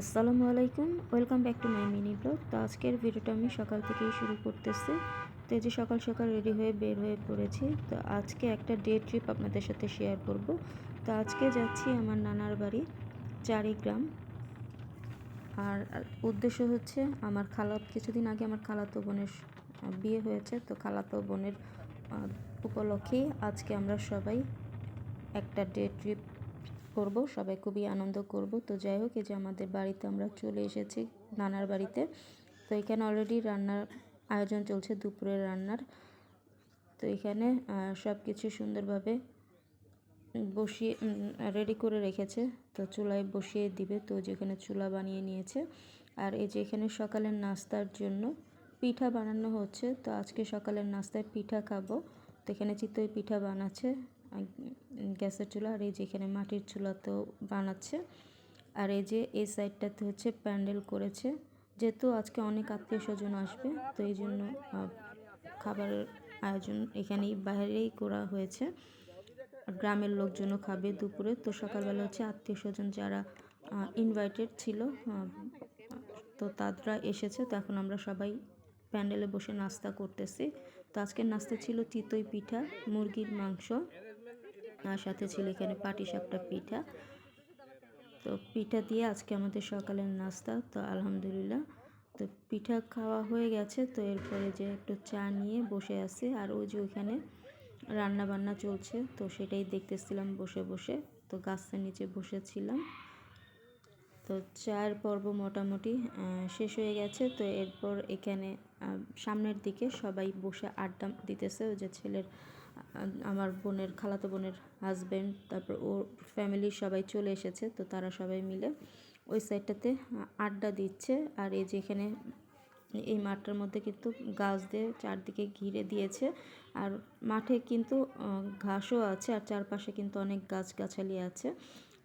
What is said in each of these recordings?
আসসালামু আলাইকুম, welcome back to my mini blog. তো আজকের ভিডিওটা আমি সকাল থেকেই শুরু করতেছি। তো এই যে সকাল সকাল রেডি হয়ে বের হয়ে পড়েছি, তো আজকে একটা ডে ট্রিপ আপনাদের সাথে শেয়ার করব। তো আজকে যাচ্ছি আমার নানার বাড়ি, চারিগ্রাম। আর উদ্দেশ্য হচ্ছে আমার খালাত, কিছুদিন আগে আমার খালাতো বোনের বিয়ে হয়েছে, তো খালাতো বোনের উপলক্ষেই আজকে আমরা সবাই একটা ডে ট্রিপ করব, সবাই খুবই আনন্দ করব। তো যাই হোক, এই যে আমাদের বাড়িতে আমরা চলে এসেছি নানার বাড়িতে। তো এখানে অলরেডি রান্নার আয়োজন চলছে, দুপুরের রান্নার। তো এখানে সব কিছু সুন্দরভাবে বসিয়ে রেডি করে রেখেছে। তো চুলায় বসিয়ে দিবে। তো যেখানে চুলা বানিয়ে নিয়েছে। আর এই যে এখানে সকালের নাস্তার জন্য পিঠা বানানো হচ্ছে। তো আজকে সকালের নাস্তায় পিঠা খাব। তো এখানে চিতই পিঠা বানাচ্ছে। গ্যাসের চুলা আর এই যে এখানে মাটির চুলাতেও বানাচ্ছে। আর এই যে এই সাইডটাতে হচ্ছে প্যান্ডেল করেছে। যেহেতু আজকে অনেক আত্মীয় স্বজন আসবে, তো এই জন্য খাবারের আয়োজন এখানেই বাইরেই করা হয়েছে। গ্রামের লোকজনও খাবে দুপুরে। তো সকালবেলা হচ্ছে আত্মীয় স্বজন যারা ইনভাইটেড ছিল তো তারা এসেছে। তো এখন আমরা সবাই প্যান্ডেলে বসে নাস্তা করতেছি। তো আজকের নাস্তা ছিল চিতই পিঠা, মুরগির মাংস। আর সাথে ছিল এখানে পাটিসাপটা পিঠা। তো পিঠা দিয়ে আজকে আমাদের সকালের নাস্তা। তো আলহামদুলিল্লাহ। তো পিঠা খাওয়া হয়ে গেছে। তো এরপরে যে একটু চা নিয়ে বসে আছে। আর ওই যে ওইখানে রান্না বান্না চলছে। তো সেটাই দেখতেছিলাম বসে বসে। তো গাছের নিচে বসেছিলাম। তো চায়ের পর্ব মোটামুটি শেষ হয়ে গেছে। তো এরপর এখানে সামনের দিকে সবাই বসে আড্ডা দিতেছে। ওই যে ছেলের আমার বোনের খালাতো বোনের হাজব্যান্ড তারপর ওর ফ্যামিলির সবাই চলে এসেছে তো তারা সবাই মিলে ওই সাইডটাতে আড্ডা দিচ্ছে। আর এই যে এখানে এই মাঠটার মধ্যে কিন্তু গাছ দিয়ে চারদিকে ঘিরে দিয়েছে। আর মাঠে কিন্তু ঘাসও আছে আর চারপাশে কিন্তু অনেক গাছগাছালি আছে।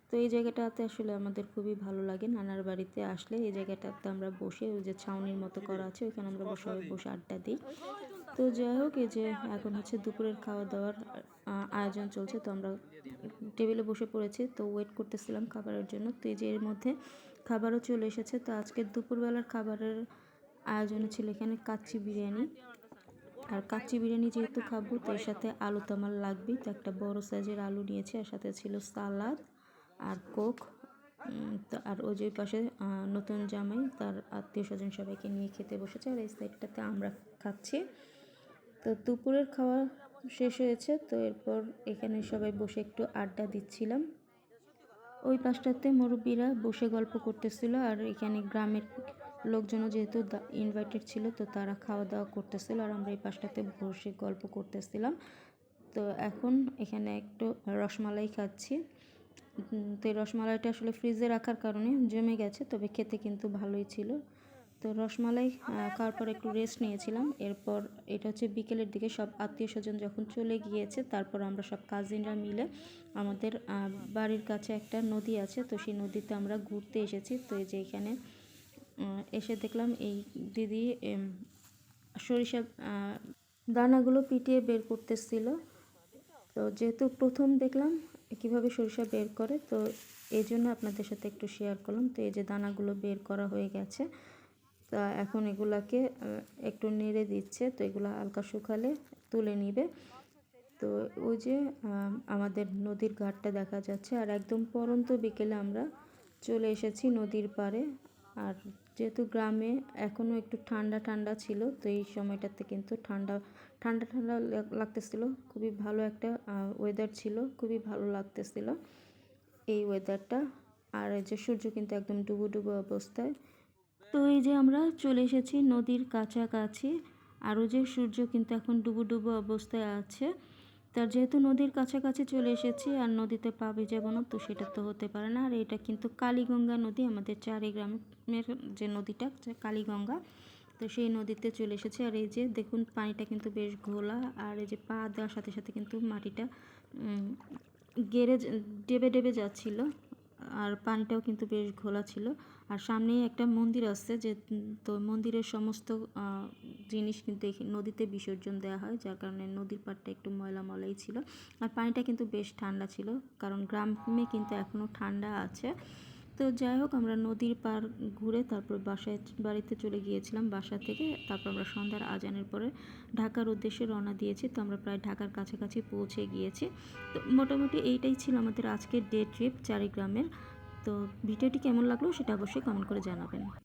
তো এই জায়গাটাতে আসলে আমাদের খুবই ভালো লাগে নানার বাড়িতে আসলে। এই জায়গাটাতে আমরা বসে ওই যে ছাউনির মতো করা আছে ওইখানে আমরা সবাই বসে আড্ডা দিই। তো যাই হোক, এই যে এখন হচ্ছে দুপুরের খাওয়া দাওয়ার আয়োজন চলছে, তো আমরা টেবিলে বসে পড়েছি, তো ওয়েট করতেছিলাম খাবারের জন্য। তো এই যে এর মধ্যে খাবারও চলে এসেছে, তো আজকে দুপুরবেলার খাবারের আয়োজনে ছিল এখানে কাচ্চি বিরিয়ানি। আর কাচ্চি বিরিয়ানি যেহেতু খাব, তো এর সাথে আলু তো আমার লাগবেই, তো একটা বড় সাইজের আলু নিয়েছি, আর সাথে ছিল সালাদ আর কোক। তো আর ওই যে পাশে নতুন জামাই, তার আত্মীয় স্বজন সবাইকে নিয়ে খেতে বসেছে, আর এই সাইডটাতে আমরা খাচ্ছি। তো দুপুরের খাওয়া শেষ হয়েছে, তো এরপর এখানে সবাই বসে একটু আড্ডা দিচ্ছিলাম। ওই পাশটাতে মুরব্বীরা বসে গল্প করতেছিল, আর এখানে গ্রামের লোকজনও যেহেতু ইনভাইটেড ছিল, তো তারা খাওয়া দাওয়া করতেছিল, আর আমরা এই পাশটাতে বসে গল্প করতেছিলাম। তো এখন এখানে একটু রসমালাই খাচ্ছি। তো এই রসমালাইটা আসলে ফ্রিজে রাখার কারণে জমে গেছে, তবে খেতে কিন্তু ভালোই ছিল। তো রসমালাই খাওয়ার পর একটু রেস্ট নিয়েছিলাম। এরপর এটা হচ্ছে বিকেলের দিকে সব আত্মীয় স্বজন যখন চলে গিয়েছে, তারপর আমরা সব কাজিনরা মিলে আমাদের বাড়ির কাছে একটা নদী আছে, তো সেই নদীতে আমরা ঘুরতে এসেছি। তো এই যে এখানে এসে দেখলাম এই দিদি সরিষা দানাগুলো পিটিয়ে বের করতেছিল। তো যেহেতু প্রথম দেখলাম কীভাবে সরিষা বের করে, তো এই জন্য আপনাদের সাথে একটু শেয়ার করলাম। তো এই যে দানাগুলো বের করা হয়ে গেছে তা এখন এগুলাকে একটু নেড়ে দিচ্ছে, তো এগুলো হালকা শুকালে তুলে নিবে। তো ওই যে আমাদের নদীর ঘাটটা দেখা যাচ্ছে, আর একদম পরন্ত বিকেলে আমরা চলে এসেছি নদীর পাড়ে। আর যেহেতু গ্রামে এখনও একটু ঠান্ডা ঠান্ডা ছিল, তো এই সময়টাতে কিন্তু ঠান্ডা ঠান্ডা ঠান্ডা লাগ- লাগতেছিল। খুবই ভালো একটা ওয়েদার ছিল, খুবই ভালো লাগতেছিল এই ওয়েদারটা আর যে সূর্য কিন্তু একদম ডুবো ডুবো অবস্থায়। তো এই যে আমরা চলে এসেছি নদীর কাছাকাছি। আরও যে সূর্য কিন্তু এখন ডুবো ডুবো অবস্থায় আছে। তার যেহেতু নদীর কাছাকাছি চলে এসেছি আর নদীতে পা ভিজাবো না, তো সেটা তো হতে পারে না। আর এটা কিন্তু কালীগঙ্গা নদী, আমাদের চারি গ্রামের যে নদীটা কালীগঙ্গা, তো সেই নদীতে চলে এসেছি। আর এই যে দেখুন, পানিটা কিন্তু বেশ ঘোলা। আর এই যে পা দেওয়ার সাথে সাথে কিন্তু মাটিটা গেড়ে ডেবে ডেবে যাচ্ছিল। আর পানিটাও কিন্তু বেশ ঘোলা ছিল। আর সামনেই একটা মন্দির আছে যে, তো মন্দিরের সমস্ত জিনিস কিন্তু নদীতে বিসর্জন দেওয়া হয়, যার কারণে নদীর পাড়টা একটু ময়লা ময়লাই ছিল। আর পানিটা কিন্তু বেশ ঠান্ডা ছিল, কারণ গ্রামে কিন্তু এখনও ঠান্ডা আছে। তো যাই হোক, আমরা নদীর পার ঘুরে তারপর বাসায়, বাড়িতে চলে গিয়েছিলাম বাসা থেকে। তারপর আমরা সন্ধ্যার আজানের পরে ঢাকার উদ্দেশ্যে রওনা দিয়েছি। তো আমরা প্রায় ঢাকার কাছাকাছি পৌঁছে গিয়েছি। তো মোটামুটি এইটাই ছিল আমাদের আজকের ডে ট্রিপ চারিগ্রামের। তো ভিডিওটি কেমন লাগল সেটা অবশ্যই কমেন্ট করে জানাবেন।